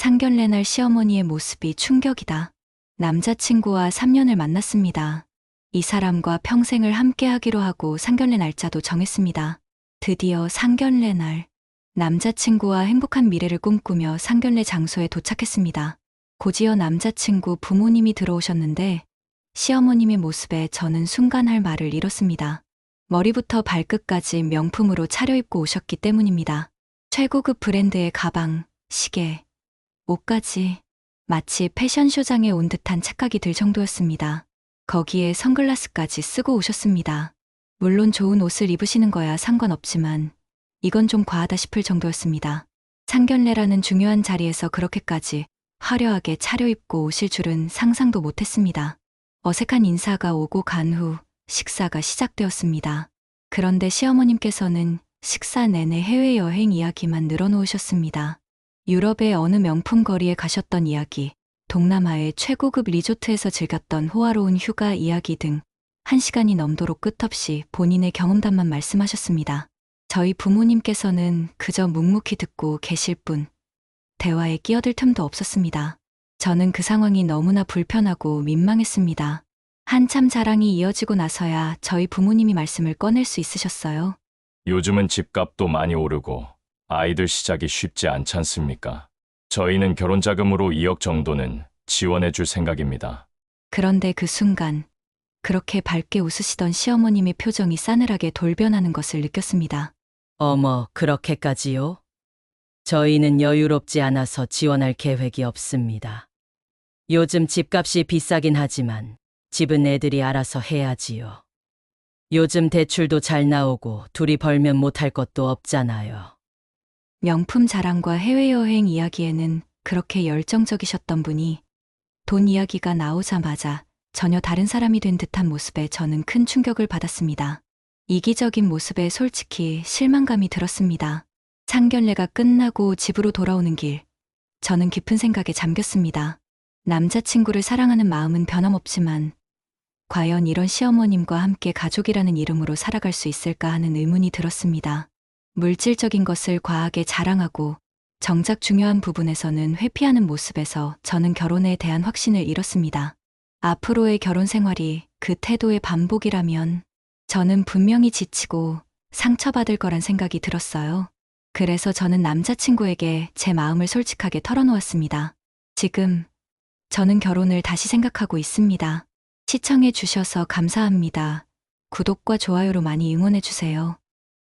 상견례 날 시어머니의 모습이 충격이다. 남자친구와 3년을 만났습니다. 이 사람과 평생을 함께 하기로 하고 상견례 날짜도 정했습니다. 드디어 상견례 날. 남자친구와 행복한 미래를 꿈꾸며 상견례 장소에 도착했습니다. 고지어 남자친구 부모님이 들어오셨는데 시어머님의 모습에 저는 순간 할 말을 잃었습니다. 머리부터 발끝까지 명품으로 차려입고 오셨기 때문입니다. 최고급 브랜드의 가방, 시계, 옷까지 마치 패션쇼장에 온 듯한 착각이 들 정도였습니다. 거기에 선글라스까지 쓰고 오셨습니다. 물론 좋은 옷을 입으시는 거야 상관없지만 이건 좀 과하다 싶을 정도였습니다. 상견례라는 중요한 자리에서 그렇게까지 화려하게 차려입고 오실 줄은 상상도 못했습니다. 어색한 인사가 오고 간 후 식사가 시작되었습니다. 그런데 시어머님께서는 식사 내내 해외여행 이야기만 늘어놓으셨습니다. 유럽의 어느 명품 거리에 가셨던 이야기, 동남아의 최고급 리조트에서 즐겼던 호화로운 휴가 이야기 등한 시간이 넘도록 끝없이 본인의 경험담만 말씀하셨습니다. 저희 부모님께서는 그저 묵묵히 듣고 계실 뿐 대화에 끼어들 틈도 없었습니다. 저는 그 상황이 너무나 불편하고 민망했습니다. 한참 자랑이 이어지고 나서야 저희 부모님이 말씀을 꺼낼 수 있으셨어요. 요즘은 집값도 많이 오르고 아이들 시작이 쉽지 않지 않습니까? 저희는 결혼 자금으로 2억 정도는 지원해 줄 생각입니다. 그런데 그 순간 그렇게 밝게 웃으시던 시어머님의 표정이 싸늘하게 돌변하는 것을 느꼈습니다. 어머, 그렇게까지요? 저희는 여유롭지 않아서 지원할 계획이 없습니다. 요즘 집값이 비싸긴 하지만 집은 애들이 알아서 해야지요. 요즘 대출도 잘 나오고 둘이 벌면 못할 것도 없잖아요. 명품 자랑과 해외여행 이야기에는 그렇게 열정적이셨던 분이 돈 이야기가 나오자마자 전혀 다른 사람이 된 듯한 모습에 저는 큰 충격을 받았습니다. 이기적인 모습에 솔직히 실망감이 들었습니다. 상견례가 끝나고 집으로 돌아오는 길, 저는 깊은 생각에 잠겼습니다. 남자친구를 사랑하는 마음은 변함없지만, 과연 이런 시어머님과 함께 가족이라는 이름으로 살아갈 수 있을까 하는 의문이 들었습니다. 물질적인 것을 과하게 자랑하고 정작 중요한 부분에서는 회피하는 모습에서 저는 결혼에 대한 확신을 잃었습니다. 앞으로의 결혼 생활이 그 태도의 반복이라면 저는 분명히 지치고 상처받을 거란 생각이 들었어요. 그래서 저는 남자친구에게 제 마음을 솔직하게 털어놓았습니다. 지금 저는 결혼을 다시 생각하고 있습니다. 시청해 주셔서 감사합니다. 구독과 좋아요로 많이 응원해 주세요.